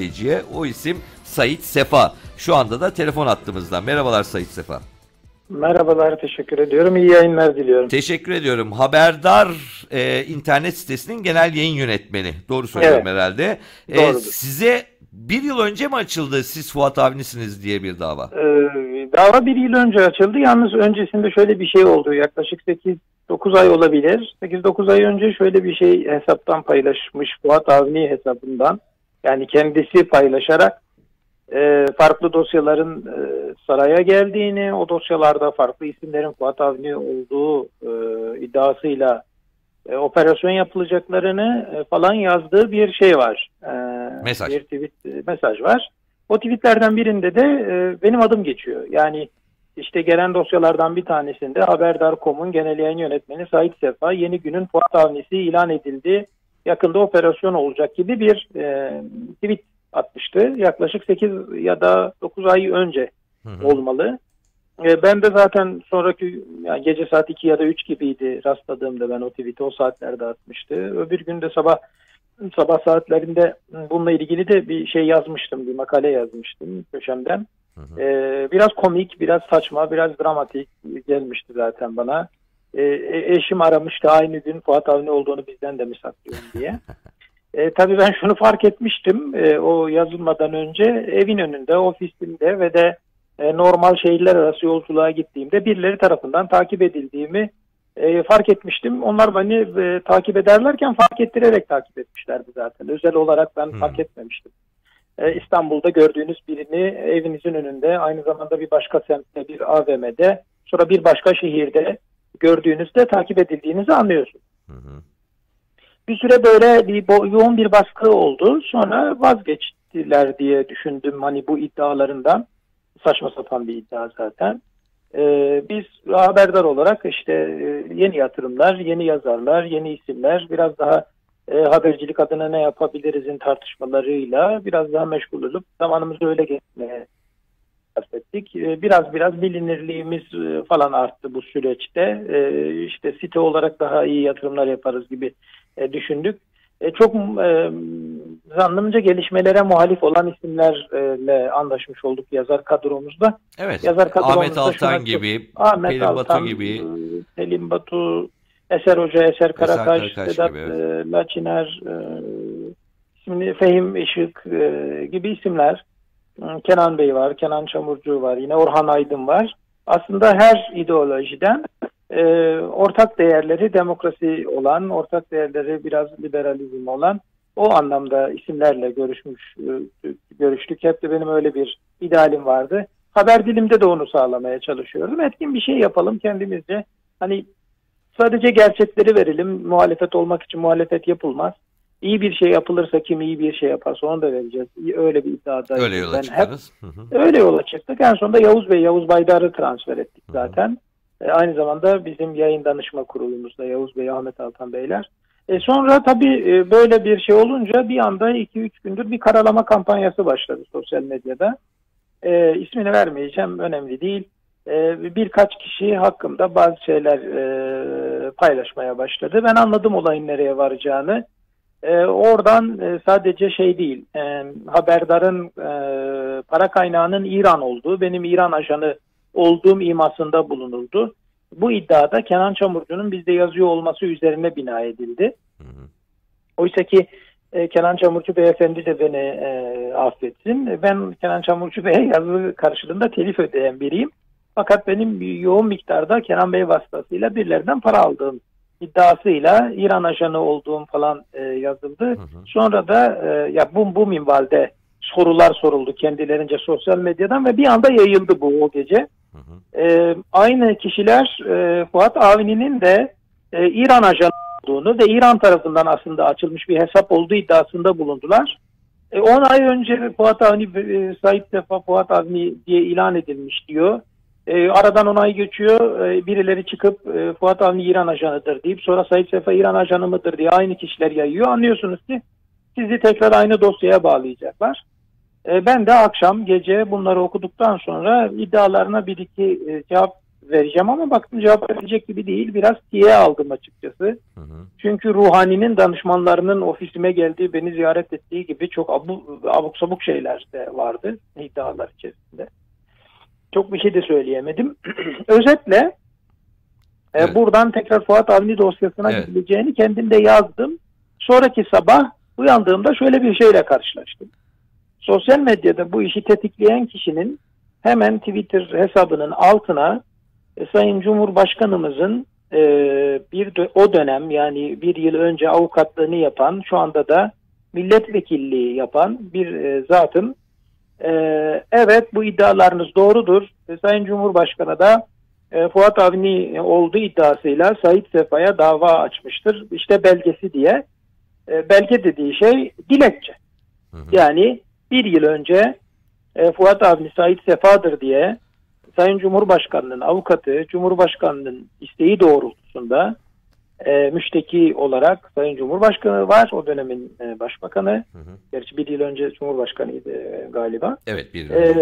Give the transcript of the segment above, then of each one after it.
gazeteciye. O isim Sait Sefa. Şu anda da telefon attığımızda. Merhabalar Sait Sefa. Merhabalar, teşekkür ediyorum. İyi yayınlar diliyorum. Teşekkür ediyorum. Haberdar e, internet sitesinin genel yayın yönetmeni. Doğru söylüyorum Evet. herhalde. E, Doğrudur. size bir yıl önce mi açıldı siz Fuat abinisiniz diye bir dava? Ee, dava bir yıl önce açıldı. Yalnız öncesinde şöyle bir şey oldu. Yaklaşık 8-9 ay olabilir. 8-9 ay önce şöyle bir şey hesaptan paylaşmış. Fuat Avni hesabından. Yani kendisi paylaşarak e, farklı dosyaların e, saraya geldiğini, o dosyalarda farklı isimlerin Fuat Avni olduğu e, iddiasıyla e, operasyon yapılacaklarını e, falan yazdığı bir şey var. E, Mesaj. Bir tweet e, mesaj var. O tweetlerden birinde de e, benim adım geçiyor. Yani işte gelen dosyalardan bir tanesinde Haberdar.com'un genel yayın yönetmeni Sait Sefa yeni günün Fuat Avnisi ilan edildi. Yakında operasyon olacak gibi bir e, tweet atmıştı. Yaklaşık 8 ya da 9 ay önce Hı hı. olmalı. E, ben de zaten sonraki yani gece saat 2 ya da 3 gibiydi rastladığımda ben o tweet'i o saatlerde atmıştı. Öbür gün de sabah sabah saatlerinde bununla ilgili de bir şey yazmıştım, bir makale yazmıştım köşemden. Hı hı. E, biraz komik, biraz saçma, biraz dramatik gelmişti zaten bana. E, e, eşim aramıştı aynı gün Fuat Avni olduğunu bizden de mi saklıyorsun diye. E, tabii ben şunu fark etmiştim e, o yazılmadan önce evin önünde, ofisimde ve de e, normal şehirler arası yolculuğa gittiğimde birileri tarafından takip edildiğimi e, fark etmiştim. Onlar beni e, takip ederlerken fark ettirerek takip etmişlerdi zaten. Özel olarak ben Hmm. fark etmemiştim. E, İstanbul'da gördüğünüz birini evinizin önünde, aynı zamanda bir başka semtte, bir AVM'de, sonra bir başka şehirde gördüğünüzde takip edildiğinizi anlıyorsunuz. Hı hı. Bir süre böyle bir yoğun bir baskı oldu. Sonra vazgeçtiler diye düşündüm hani bu iddialarından. Saçma sapan bir iddia zaten. Ee, biz haberdar olarak işte e, yeni yatırımlar, yeni yazarlar, yeni isimler, biraz daha e, habercilik adına ne yapabilirizin tartışmalarıyla biraz daha meşgul olup zamanımızı öyle geçmeye sarf ettik. E, Biraz biraz bilinirliğimiz e, falan arttı bu süreçte. E, işte site olarak daha iyi yatırımlar yaparız gibi e, düşündük. E, çok zannımca gelişmelere muhalif olan isimlerle anlaşmış olduk yazar kadromuzda. Evet. Yazar kadromuzda Ahmet Altan gibi, Ahmet Pelin Altan, Batu gibi. Pelin Batu, Eser Hoca, Eser Karataş, Karataş Sedat gibi, e, Laçiner, Fehim Işık gibi isimler. Kenan Bey var, Kenan Çamurcu var, yine Orhan Aydın var. Aslında her ideolojiden e, ortak değerleri demokrasi olan, ortak değerleri biraz liberalizm olan o anlamda isimlerle görüşmüş e, görüştük. Hep de benim öyle bir idealim vardı. Haber dilimde de onu sağlamaya çalışıyorum. Etkin bir şey yapalım kendimizce. Hani sadece gerçekleri verelim. Muhalefet olmak için muhalefet yapılmaz. İyi bir şey yapılırsa kim iyi bir şey yaparsa onu da vereceğiz. Öyle bir iddiada. Öyle yola ben hep çıkarız. Hı hı. Öyle yola çıktık. En sonunda Yavuz Bey, Yavuz Baydar'ı transfer ettik zaten. E, aynı zamanda bizim yayın danışma kurulumuzda Yavuz Bey, Ahmet Altan Beyler. E, sonra tabii e, böyle bir şey olunca bir anda 2-3 gündür bir karalama kampanyası başladı sosyal medyada. E, ismini vermeyeceğim, önemli değil. E, birkaç kişi hakkında bazı şeyler e, paylaşmaya başladı. Ben anladım olayın nereye varacağını. E, oradan e, sadece şey değil, e, haberdarın e, para kaynağının İran olduğu, benim İran ajanı olduğum imasında bulunuldu. Bu iddiada Kenan Çamurcu'nun bizde yazıyor olması üzerine bina edildi. Oysa ki e, Kenan Çamurcu Beyefendi de beni e, affetsin. Ben Kenan Çamurcu Bey'e yazı karşılığında telif ödeyen biriyim. Fakat benim yoğun miktarda Kenan Bey vasıtasıyla birilerinden para aldığım iddiasıyla İran ajanı olduğum falan e, yazıldı. Hı hı. Sonra da e, ya bu, bu minvalde sorular soruldu kendilerince sosyal medyadan ve bir anda yayıldı bu o gece. Hı hı. E, aynı kişiler e, Fuat Avni'nin de e, İran ajanı olduğunu ve İran tarafından aslında açılmış bir hesap olduğu iddiasında bulundular. 10 ay önce Fuat Avni, e, Said Sefa Fuat Avni diye ilan edilmiş diyor. E, aradan 10 ay geçiyor. E, birileri çıkıp e, Fuat Avni İran ajanıdır deyip sonra Said Sefa İran ajanı mıdır diye aynı kişiler yayıyor. Anlıyorsunuz ki sizi tekrar aynı dosyaya bağlayacaklar. E, ben de akşam gece bunları okuduktan sonra iddialarına bir iki e, cevap vereceğim ama baktım cevap verecek gibi değil. Biraz tiye aldım açıkçası. Hı hı. Çünkü Ruhani'nin danışmanlarının ofisime geldiği, beni ziyaret ettiği gibi çok abu, abuk sabuk şeyler de vardı iddialar içerisinde. Çok bir şey de söyleyemedim. Özetle e, Evet. buradan tekrar Fuat Avni dosyasına Evet. gidileceğini kendim de yazdım. Sonraki sabah uyandığımda şöyle bir şeyle karşılaştım. Sosyal medyada bu işi tetikleyen kişinin hemen Twitter hesabının altına e, Sayın Cumhurbaşkanımızın e, bir o dönem yani bir yıl önce avukatlığını yapan şu anda da milletvekilliği yapan bir e, zatın e, evet bu iddialarınız doğrudur. E, Sayın Cumhurbaşkanı da e, Fuat Avni olduğu iddiasıyla Sait Sefa'ya dava açmıştır. İşte belgesi diye. E, belge dediği şey dilekçe. Hı hı. Yani bir yıl önce e, Fuat Avni Sait Sefa'dır diye Sayın Cumhurbaşkanı'nın avukatı, Cumhurbaşkanı'nın isteği doğrultusunda e, müşteki olarak Sayın Cumhurbaşkanı var. O dönemin e, başbakanı. Hı hı. Gerçi bir yıl önce Cumhurbaşkanıydı e, galiba. Evet bir E,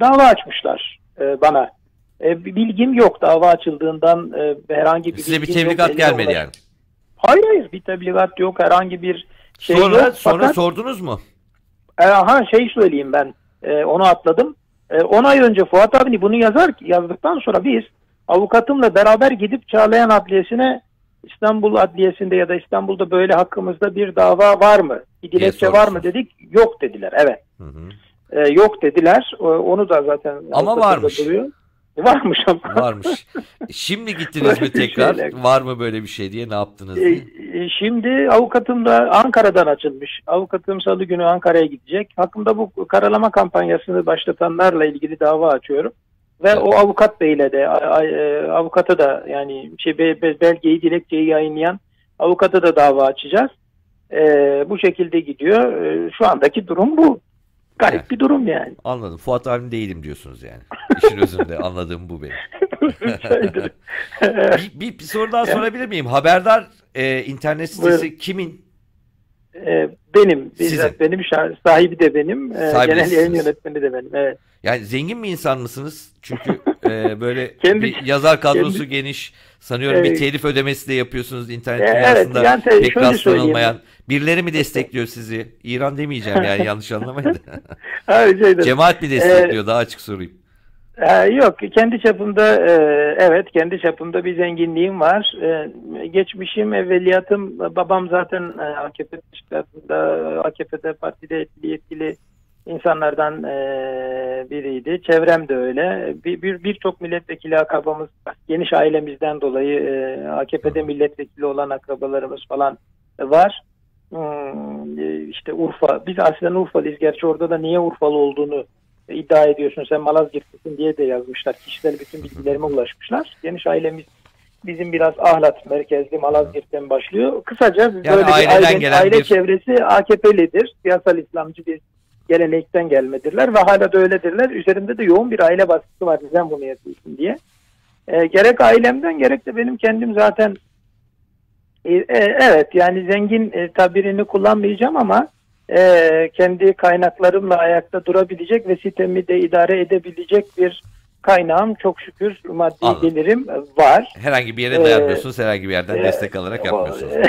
dava açmışlar e, bana. E, bilgim yok dava açıldığından e, herhangi bir Size bir yok. tebligat Belli gelmedi olarak- yani. Hayır hayır bir tebligat yok herhangi bir şey sonra yok. sonra Fakat- sordunuz mu? e, aha şey söyleyeyim ben. E, onu atladım. 10 ay önce Fuat Avni bunu yazar yazdıktan sonra biz avukatımla beraber gidip Çağlayan Adliyesi'ne İstanbul Adliyesi'nde ya da İstanbul'da böyle hakkımızda bir dava var mı? Bir dilekçe var mı dedik. Yok dediler. Evet. Hı hı. E, yok dediler. Onu da zaten Ama varmış. duruyor. Varmış ama. Varmış. Şimdi gittiniz mi tekrar? şeyler. Var mı böyle bir şey diye ne yaptınız diye? e, Şimdi avukatım da Ankara'dan açılmış. Avukatım salı günü Ankara'ya gidecek. Hakkımda bu karalama kampanyasını başlatanlarla ilgili dava açıyorum. Ve o avukat beyle de e, avukata da yani şey be- be- belgeyi dilekçeyi yayınlayan avukata da dava açacağız. E, bu şekilde gidiyor. E, şu andaki durum bu. Garip Evet. bir durum yani. Anladım. Fuat abim değilim diyorsunuz yani. İşin özünde anladığım bu benim. Bir, bir, bir soru daha sorabilir miyim? Haberdar e, internet sitesi Buyurun. kimin? E, benim, bizzat benim sahibi de benim, e, genel yayın yönetmeni de benim. Evet. Yani zengin bir insan mısınız? Çünkü e, böyle Kendi- bir yazar kadrosu kendi- geniş. Sanıyorum bir Evet. telif ödemesi de yapıyorsunuz internet E, evet, dünyasında. yani te- pek rastlanılmayan. Birileri mi destekliyor sizi? İran demeyeceğim yani yanlış anlamayın. Hayır, şeydir. Cemaat mi destekliyor? Daha açık sorayım. Ee, yok kendi çapımda e, evet kendi çapımda bir zenginliğim var. E, geçmişim evveliyatım babam zaten e, AKP teşkilatında AKP'de partide etkili yetkili insanlardan e, biriydi. Çevrem de öyle. Bir bir- birçok milletvekili akrabamız geniş ailemizden dolayı AKP'de milletvekili olan akrabalarımız falan var. Hmm, işte Urfa. Biz aslen Urfalıyız. Gerçi orada da niye Urfalı olduğunu iddia ediyorsun sen Malazgirtlisin diye de yazmışlar. Kişisel bütün bilgilerime ulaşmışlar. Geniş ailemiz bizim biraz ahlat merkezli Malazgirt'ten başlıyor. Kısaca Yani böyle bir aileden aile, gelen aile bir- çevresi AKP'lidir. Siyasal İslamcı bir gelenekten gelmedirler ve hala da öyledirler. Üzerinde de yoğun bir aile baskısı var neden bunu yapıyorsun diye. E, gerek ailemden gerek de benim kendim zaten e, e, evet yani zengin e, tabirini kullanmayacağım ama e, kendi kaynaklarımla ayakta durabilecek ve sitemi de idare edebilecek bir kaynağım çok şükür maddi Anladım. gelirim var. Herhangi bir yere Ee, dayanmıyorsunuz. Herhangi bir yerden e, destek alarak yapmıyorsunuz.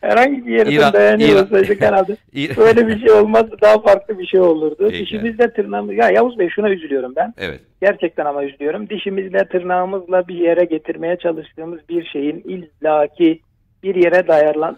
Herhangi bir yerden İran- dayanıyor İran- olsaydık herhalde böyle bir şey olmazdı daha farklı bir şey olurdu. Peki. Dişimizle tırnağımız ya Yavuz Bey şuna üzülüyorum ben. Evet. Gerçekten ama üzülüyorum. Dişimizle tırnağımızla bir yere getirmeye çalıştığımız bir şeyin illaki bir yere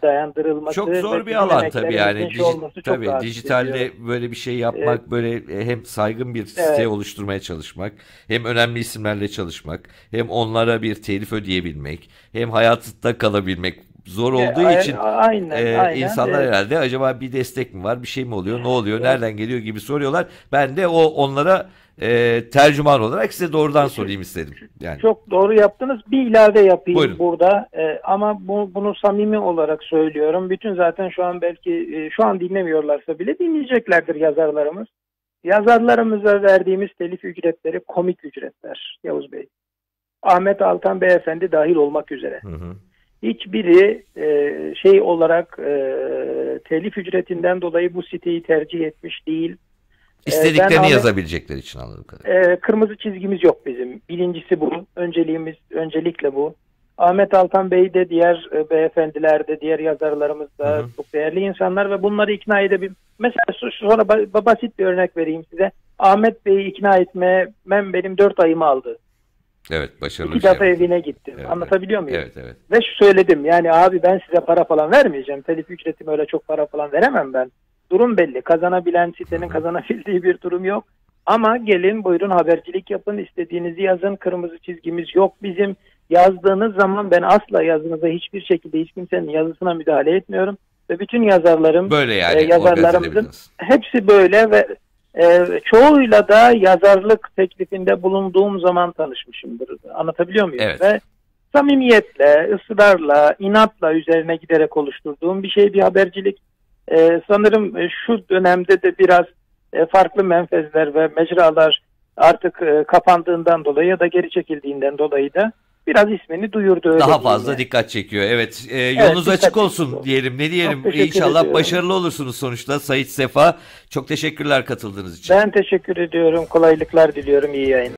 dayandırılması. Çok zor bir alan tabii yani. çok tabii dijitalde ediyor. böyle bir şey yapmak, böyle e, hem saygın bir site Evet. oluşturmaya çalışmak, hem önemli isimlerle çalışmak, hem onlara bir telif ödeyebilmek, hem hayatta kalabilmek zor olduğu E, için aynen, e, aynen. insanlar E, herhalde acaba bir destek mi var, bir şey mi oluyor, ne oluyor, nereden geliyor gibi soruyorlar. Ben de o onlara e, tercüman olarak size doğrudan sorayım istedim. Yani Çok doğru yaptınız. Bir ilave yapayım Buyurun. burada. Ee, ama bu, bunu samimi olarak söylüyorum. Bütün zaten şu an belki e, şu an dinlemiyorlarsa bile dinleyeceklerdir yazarlarımız. Yazarlarımıza verdiğimiz telif ücretleri komik ücretler Yavuz Bey. Ahmet Altan Beyefendi dahil olmak üzere. hı hı. Hiçbiri e, şey olarak e, telif ücretinden dolayı bu siteyi tercih etmiş değil. İstediklerini Ahmet- yazabilecekleri için anladım kadarıyla. Ee, kırmızı çizgimiz yok bizim. Birincisi bu. Önceliğimiz öncelikle bu. Ahmet Altan Bey de diğer e, beyefendiler de diğer yazarlarımız da Hı hı. çok değerli insanlar ve bunları ikna edebil. Mesela sonra ba- basit bir örnek vereyim size. Ahmet Bey'i ikna etmem benim dört ayımı aldı. Evet başarılı İki şey. defa yaptın. evine gittim. Evet, Anlatabiliyor muyum? Evet evet. Ve şu söyledim yani abi ben size para falan vermeyeceğim. Telif ücretimi öyle çok para falan veremem ben. Durum belli. Kazanabilen sitenin kazanabildiği bir durum yok. Ama gelin buyurun habercilik yapın. istediğinizi yazın. Kırmızı çizgimiz yok bizim. Yazdığınız zaman ben asla yazınıza hiçbir şekilde hiç kimsenin yazısına müdahale etmiyorum. Ve bütün yazarlarım Böyle yani e, yazarlarımızın hepsi böyle ve e, çoğuyla da yazarlık teklifinde bulunduğum zaman tanışmışımdır. Anlatabiliyor muyum? Evet. Ve samimiyetle, ısrarla, inatla üzerine giderek oluşturduğum bir şey bir habercilik. E, sanırım şu dönemde de biraz e, farklı menfezler ve mecralar artık e, kapandığından dolayı ya da geri çekildiğinden dolayı da biraz ismini duyurdu. öyle Daha fazla yani. dikkat çekiyor. Evet, e, yolunuz dikkat açık olsun çekiyor. diyelim. Ne diyelim? İnşallah ediyorum. başarılı olursunuz sonuçta. Sayit Sefa, çok teşekkürler katıldığınız için. Ben teşekkür ediyorum. Kolaylıklar diliyorum. İyi yayın.